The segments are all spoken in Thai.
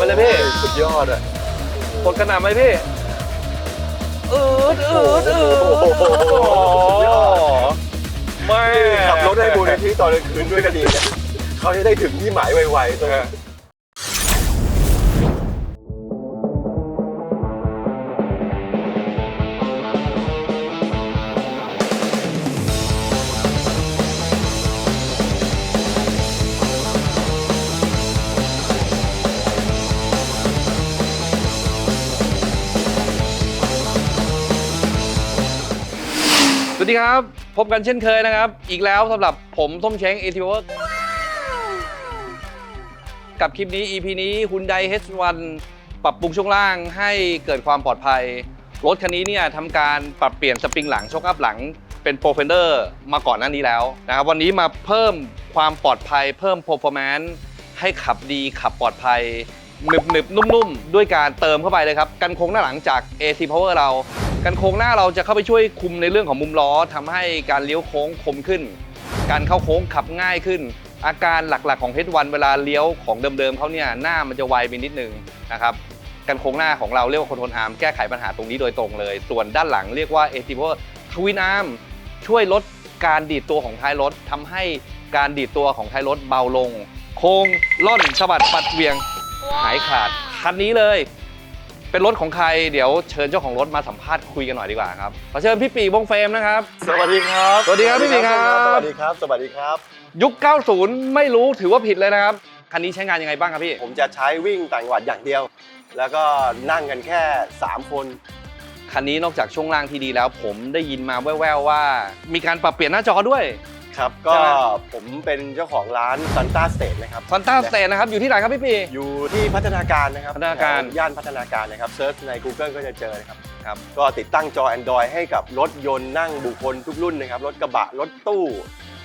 ไปเลยพี่สุดยอดอะกดกระหน่ำไหมพี่อืดอืดอืดโอ้โหแม่ขับรถให้บูรณนิธิตอนกลางคืนด้วยก็ดีนะเขาจะได้ถึงที่หมายไวๆตรง สวัสดีครับ พบกันเช่นเคยนะครับ อีกแล้วสำหรับผมส้มเช้งเอทีเวิร์กับคลิปนี้ EP นี้ Hyundai H1 ปรับปรุงช่วงล่างให้เกิดความปลอดภัย รถคันนี้เนี่ยทำการปรับเปลี่ยนสปริงหลังช็อคอัพหลังเป็นโปรเฟนเดอร์มาก่อนหน้านี้แล้วนะครับ วันนี้มาเพิ่มความปลอดภัย เพิ่ม performance ให้ขับดีขับปลอดภัย หนึบหนึบนุ่มๆ ด้วยการเติมเข้าไปเลยครับ กันโค้งหน้าหลังจาก AC Power เรา กันโค้งหน้าเราจะเข้าไปช่วยคุมในเรื่องของมุมล้อทำให้การเลี้ยวโค้งคมขึ้น การเข้าโค้งขับง่ายขึ้น อาการหลักๆของ H1 เวลาเลี้ยวของเดิมๆเขาเนี่ยหน้ามันจะไวไปนิดนึงนะครับกันโค้งหน้าของเราเรียกว่าคอนโทรลอาร์มแก้ไขปัญหาตรงนี้โดยตรงเลย ส่วนด้านหลังเรียกว่า AC Power Twin Arm ช่วยลดการดีดตัวของท้ายรถทำให้การดีดตัวของท้ายรถเบาลง โค้งล่อนสะบัดปัดเวียง หายขาดคันนี้เลย เป็นรถของใครเดี๋ยวเชิญเจ้าของรถมาสัมภาษณ์คุยกันหน่อยดีกว่าครับขอเชิญพี่ปีวงเฟรมนะครับ สวัสดีครับ สวัสดีครับพี่หมีครับ สวัสดีครับ สวัสดีครับ ยุค 90 ไม่รู้ถือว่าผิดเลยนะครับ คันนี้ใช้งานยังไงบ้างครับพี่ ผมจะใช้วิ่งต่างจังหวัดอย่างเดียว แล้วก็นั่งกันแค่ 3 คน คันนี้นอกจากช่วงล่างที่ดีแล้ว ผมได้ยินมาแว่วๆว่า มีการปรับเปลี่ยนหน้าจอด้วย ครับใช่ก็ไหมผมเป็นเจ้าของร้านซันต้าสเตทนะครับซันต้าสเตนะครับอยู่ที่ไหนครับพี่ปีอยู่ที่พัฒนาการนะครับพัฒนาการแถวย่านพัฒนาการนะครับเซิร์ชใน Google ก็จะเจอนะครับครับก็ติดตั้งจอ Android ให้กับรถยนต์นั่งบุคคลทุกรุ่นนะครับรถกระบะรถตู้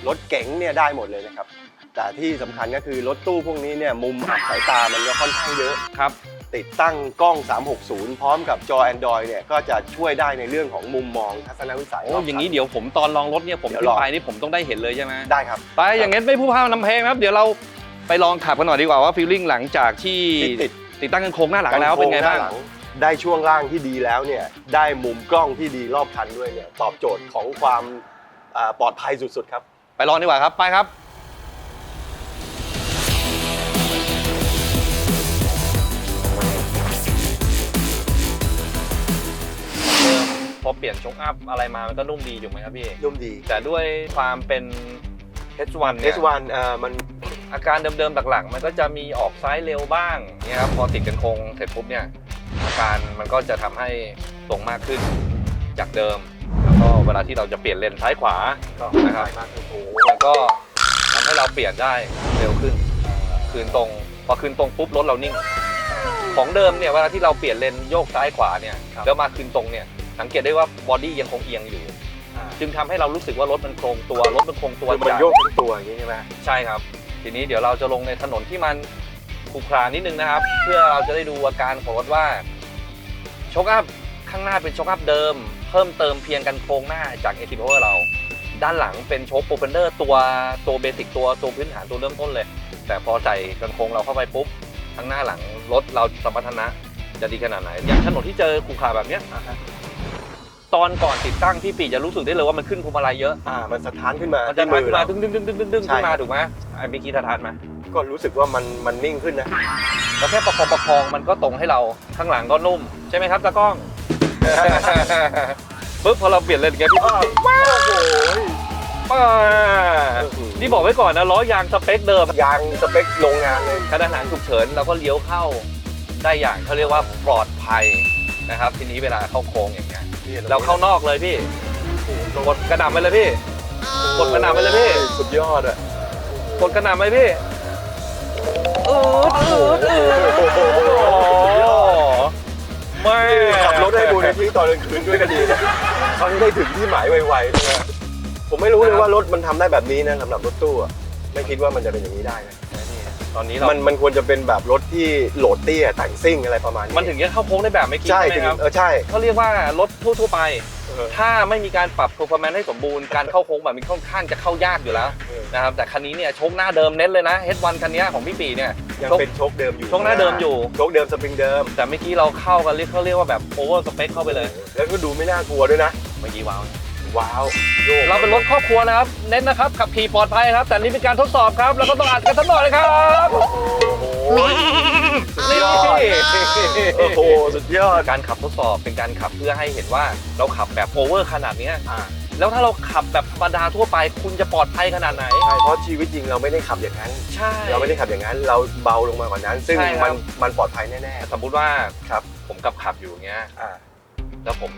รถเก๋งเนี่ยได้หมดเลยนะครับแต่ที่สำคัญก็คือรถตู้พวกนี้เนี่ยมุมอับสายตามันก็ค่อนข้างเยอะครับ ติดตั้งกล้อง 360 พร้อมกับจอ Android เนี่ยก็จะช่วยได้ในเรื่องของมุมมองทัศนวิสัย โอ้อย่างนี้เดี๋ยวผมตอนลองรถเนี่ยผมเดี๋ยวขึ้ลนองไปนี่ผมต้องได้เห็นเลยใช่ไหมได้ครับ ไปอย่างงั้นไม่พูดพร่ำนำเพลงนะครับ เดี๋ยวเราไปลองขับกันหน่อยดีกว่าว่าฟีลลิ่งหลังจากที่ที่ติด ติดตั้งกันโค้งหน้าหลังแล้วเป็นไงบ้างกรโคหน้หลัได้ช่วงล่างที่ดีแล้วเนี่ยได้มุมกล้องที่ดีรอบคันด้วยเนี่ยตอบโจทย์ของความอ่าปลอดภัยสุดๆครับ ไปลองดีกว่าครับ ไปครับ อเปลี่ยนชกอัพอะไรมามันก็นุ่มดีอยู่ไหมครับพี่ นุ่มดี แต่ด้วยความเป็น H1 เนี่ย S1 อ่ามันอาการเดิมๆหลักๆ มันก็จะมีออกซ้ายเร็วบ้างเนี่ยครับพอติดกันโครงเสร็จปุ๊บเนี่ยอาการมันก็จะทำให้ตรงมากขึ้นจากเดิม แล้วก็เวลาที่เราจะเปลี่ยนเลนซ้ายขวา ก็นะครับ มากขึ้นโอ้โหมันก็ทำให้เราเปลี่ยนได้เร็วขึ้น คืนตรงพอคืนตรงปุ๊บรถเรานิ่ง ของเดิมเนี่ยเวลาที่เราเปลี่ยนเลนโยกซ้ายขวาเนี่ยแล้วมาคืนตรงเนี่ย สังเกตได้ว่าบอดี้ยังคงเอียงอยู่อ่าจึงทำให้เรารู้สึกว่ารถมันโครงตัวรถมันโครงตัวคือมันจากโยกทั้งตัวอย่างนี้ใช่ไหมใช่ครับ ทีนี้เดี๋ยวเราจะลงในถนนที่มันขรุขระนิดนึงนะครับ เพื่อเราจะได้ดูอาการของรถว่าโชคอัพข้างหน้าเป็นโชคอัพเดิม เพิ่มเติมเพียงกันโครงหน้าจาก a อ p o w e r เรา ด้านหลังเป็นโชคโปรเฟนเดอร์ตัวตัวเบสิกตัวตัวพื้นฐานตัวเริ่มต้นเลย แต่พอใส่กันโครงเราเข้าไปปุ๊บข้างหน้าหลังรถเราสมรรถนะจะดีขนาดไหนอย่างถนนที่เจอขรุขระแบบเนี้ย ตอนก่อนติดตั้งพี่ปีจะรู้สึกได้เลยว่ามันขึ้นพวงมาลัยเยอะ อ่ามันสะท้านขึ้นมามันจะที่มามืขึ้อนมาเราดึงดึงดึงดึงดึงดึงใช่ขึ้นมาถูกไหมไอ้เมื่อกี้ททานมาก็รู้สึกว่ามันมันนิ่งขึ้นนะเราแค่ประคองประคองมันก็ตรงให้เราข้างหลังก็นุ่ม ใช่ไหมครับตากล้องปุ๊บพอเราเปลี่ยนเลนไงพี่อ้าวโอ้โหป้านี่บอกไว้ก่อนนะล้อยางสเปคเดิมยางสเปคโรงงานเลยกระดานหลังฉุกเฉินเราก็เลี้ยวเข้าได้อย่างเขาเรียกว่าปลอดภัยนะครับ ทีนี้เวลาเข้าโค้งอย่างเงี้ย เราเข้านอกเลยพี่กดกระหน่ำไปเลยพี่กดกระหน่ำไปเลยพี่สุดยอดอะกดกระหน่ำไปพี่อืดอืดอืดโอ้โหไม่ขับรถให้บูรณนิธิตอนกลางคืนด้วยก็ดีนะเขาจะได้ถึงที่หมายไวๆด้วยนะผมไม่รู้เลยว่ารถมันทำได้แบบนี้นะสำหรับรถตู้อะไม่คิดว่ามันจะเป็นอย่างนี้ได้นะ ตอนนี้เรามันมันควรจะเป็นแบบรถที่โหลดเตี้ยแต่งซิ่งอะไรประมาณนี้มันถึงจะเข้าโค้งได้แบบไม่คิดใช่ใช่ถึงไหมครับเออใช่เขาเรียกว่ารถทั่วๆไป เออถ้าไม่มีการปรับ performance ให้สมบูรณ์ การเข้าโค้งแบบนี้ค่อนข้างจะเข้ายากอยู่แล้วเออนะครับ แต่คันนี้เนี่ยโชคหน้าเดิมเน้นเลยนะ H1 คันนี้ของพี่ปีเนี่ย ยังโชคเป็นโชคเดิมอยู่โชคหน้าเดิมอยู่ โชคเดิมสปริงเดิม แต่เมื่อกี้เราเข้ากันเรียกเขาเรียกว่าแบบ over spec เข้าไปเลย แล้วก็ดูไม่น่ากลัวด้วยนะ เมื่อกี้ว้าว ว้าวโยกเราเป็นรถครอบครัวนะครับ เน้นนะครับขับขี่ปลอดภัยครับ แต่นี่เป็นการทดสอบครับ แล้วก็ต้องอัดกันสักหน่อยนะครับโอ้โหนี่โอ้โหสุดยอดการขับทดสอบเป็นการขับเพื่อให้เห็นว่าเราขับแบบโอเวอร์ขนาดเนี้ยอ่าแล้วถ้าเราขับแบบธรรมดาทั่วไป คุณจะปลอดภัยขนาดไหนใช่เพราะชีวิตจริงเราไม่ได้ขับอย่างนั้น ใช่ เราไม่ได้ขับอย่างนั้น เราเบาลงมากว่านั้น ซึ่งใช่ครับมันมันปลอดภัยแน่สมมุติว่าๆครับผมกับขับอยู่อย่างเงี้ยอ่าแล้วผม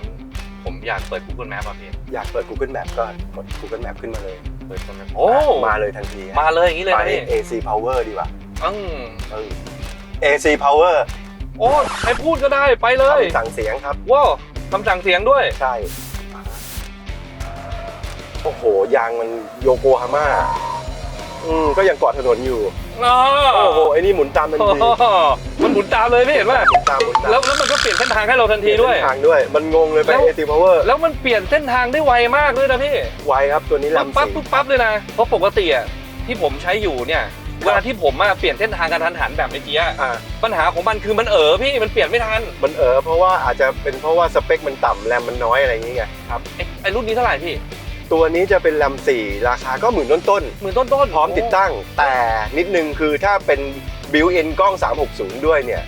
ผมอยากเปิด Google Map อะพี่ อยากเปิด Google Map ก็กด Google Map ขึ้นมาเลยเปิด Google Map โอ้ มาเลยทันทีมาเลยอย่างนี้เลยไป นะพี่ AC Power ดีกว่าอืมเออ AC Power โอ้ใครพูดก็ได้ไปเลยคำสั่งเสียงครับ ว้าวคำสั่งเสียงด้วย ใช่ โอ้โห ยางมันโยโกฮาม่า อืมก็ยังเกาะถนนอยู่อ๋อโอ้โหไอ้นี่หมุนตามทันโอ้ทีโหมันหมุนตามเลยพี่เห็นป่ะหมุนตามหมุนตามแล้วแล้วมันก็เปลี่ยนเส้นทางให้เราทันทีด้วยเปลี่นเส้นทางด้วย มันงงเลยไปแล้ว AC Power แล้วมันเปลี่ยนเส้นทางได้ไวมากด้วยนะพี่ไวครับตัวนี้ปั๊บลำปั๊บสีปุ๊บปั๊บเลยนะเพราะปกติอะที่ผมใช้อยู่เนี่ยเวลาที่ผมอะเปลี่ยนเส้นทางกระทันหันแบบเมื่อกี้อะอ่าปัญหาของมันคือมันเอ๋อพี่มันเปลี่ยนไม่ทัน มันเออเพราะว่าอาจจะเป็นเพราะว่าสเปคมันต่ำแรมมันน้อยอะไรอย่างเงี้ยครับไอ้ไอ้รุ่นนี้เท่าไหร่พี่ ตัวนี้จะเป็นแรมสี่ราคาก็หมื่นต้นหมื่นต้นต้นๆพร้อมติดตั้งแต่นิดนึงคือถ้าเป็นบิวอินกล้อง 360 ด้วยเนี่ย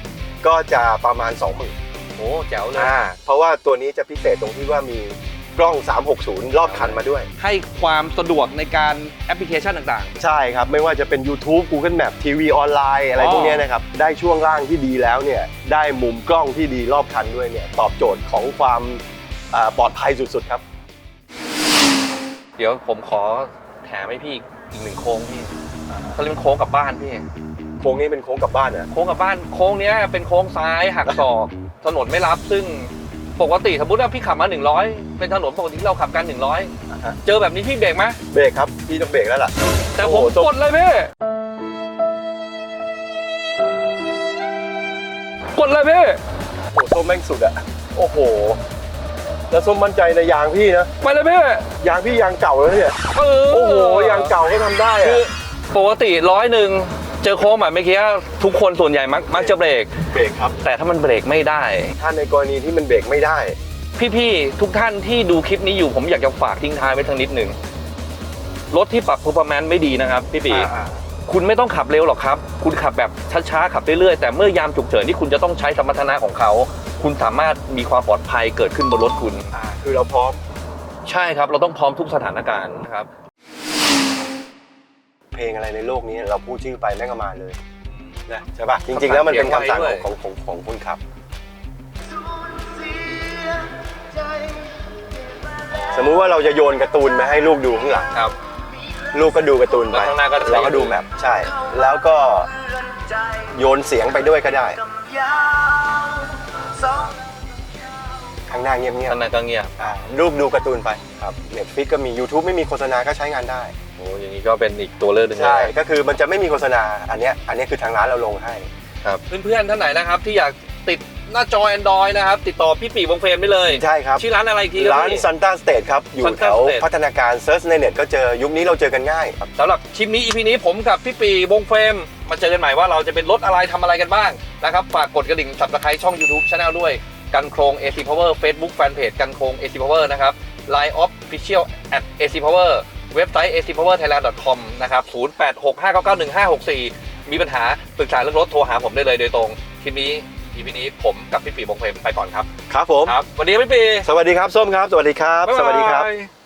ก็จะประมาณ 20,000โอ้แจ๋วเลยอ่าเพราะว่าตัวนี้จะพิเศษตรงที่ว่ามีกล้อง 360 รอบคันมาด้วย ให้ความสะดวกในการแอปพลิเคชันต่าง ใช่ครับ ไม่ว่าจะเป็น YouTube Google Map ทีวีออนไลน์อะไรอ๋อ พวกเนี้ยนะครับ ได้ช่วงล่างที่ดีแล้วเนี่ย ได้มุมกล้องที่ดีรอบคันด้วยเนี่ย ตอบโจทย์ของความอ่าปลอดภัยสุดๆครับๆ เดี๋ยวผมขอแถมให้พี่อีกหนึ่งโค้งพี่เขาเรียกเป็นโค้งกลับบ้านพี่ โค้งนี้เป็นโค้งกลับบ้านนะโค้งกลับบ้านโค้งเนี้ยเป็นโค้งซ้ายหักศอก ถนนไม่รับซึ่งปกติสมมติว่าพี่ขับมา 100 เป็นถนนปกติที่เราขับกัน 100 เจอแบบนี้พี่เบรกไหมเบรกครับ พี่ต้องเบรกแล้วล่ะ แต่โอ้ผมโหต้องกดเลยพี่กดเลยพี่โอ้โหส้มแม่งสุดอะโอ้โห แล้วส้มมั่นใจในยางพี่นะ ไปเลยพี่ยางพี่ยางเก่าแล้วเนี่ยเออโอ้โหยางเก่าก็ทำได้คืออะปกติร้อยหนึ่งเจอโค้งแบบเมื่อกี้ทุกคนส่วนใหญ่มักมักจะเบรก เบรกครับ แต่ถ้ามันเบรกไม่ได้ ถ้าในกรณีที่มันเบรกไม่ได้ พี่ๆทุกท่านที่ดูคลิปนี้อยู่ผมอยากจะฝากทิ้งท้ายไว้ทางนิดหนึ่งรถที่ปรับ performance ไม่ดีนะครับพี่ปีอ่าคุณไม่ต้องขับเร็วหรอกครับ คุณขับแบบช้าๆขับเรื่อยๆแต่เมื่อยามฉุกเฉินที่คุณจะต้องใช้สมรรถนะของเขา คุณสามารถมีความปลอดภัยเกิดขึ้นบนรถคุณ อ่าคือเราพร้อม ใช่ครับ เราต้องพร้อมทุกสถานการณ์นะครับ เพลงอะไรในโลกนี้เราพูดชื่อไปแม่งก็มาเลยนะใช่ปะจริง ๆ แล้วมันเป็นคำสั่งของของของของคนขับ สมมุติว่าเราจะโยนการ์ตูนไปให้ลูกดูข้างหลังครับ ลูกก็ดูการ์ตูนไปแล้วข้างหน้าก็เราก็ดูแมปใช่ แล้วก็โยนเสียงไปด้วยก็ได้ ข้างหน้าเงียบท่านนายก็เงียบๆอ่าลูกดูการ์ตูนไปครับเน็ตฟิกก็มี YouTube ไม่มีโฆษณาก็ใช้งานได้ โอ้อย่างนี้ก็เป็นอีกตัวเลือกหนึ่งเลยใช่ ก็คือมันจะไม่มีโฆษณาอันเนี้ยอันเนี้ยคือทางร้านเราลงให้ครับเพื่อนๆท่านไหนนะครับที่อยากติด หน้าจอ Android นะครับ ติดต่อพี่ปีวงเฟรมได้เลย ใช่ครับ ชื่อร้านอะไรอีกทีคบร้านพี่ ซันต้าสเตทครับ อยู่ Santa แถว State พัฒนาการเซิร์ชในเน็ตก็เจอยุคนี้เราเจอกันง่ายครับ สำหรับคลิปนี้ EP นี้ผมกับพี่ปีวงเฟรม มาเจอกันใหม่ว่าเราจะเป็นรถอะไรทำอะไรกันบ้างนะครับ ฝากกดกระดิ่ง subscribe ช่อง YouTube Channel ด้วย กันโครง AC Power Facebook Fanpage กันโครง AC Power นะครับ Line Official at AC Power เว็บไซต์ acpowerthailand.com นะครับ 0865991564 มีปัญหาปรึกษาเรื่องรถโทรหาผมได้เลยโดยตรง คลิปนี้ EP นี้ผมกับพี่ปีวงเฟรมไปก่อนครับ ครับผม ครับสวัสดีครับพี่ปี สวัสดีครับ ส้มครับ สวัสดีครับบ๊ายบายสวัสดีครับ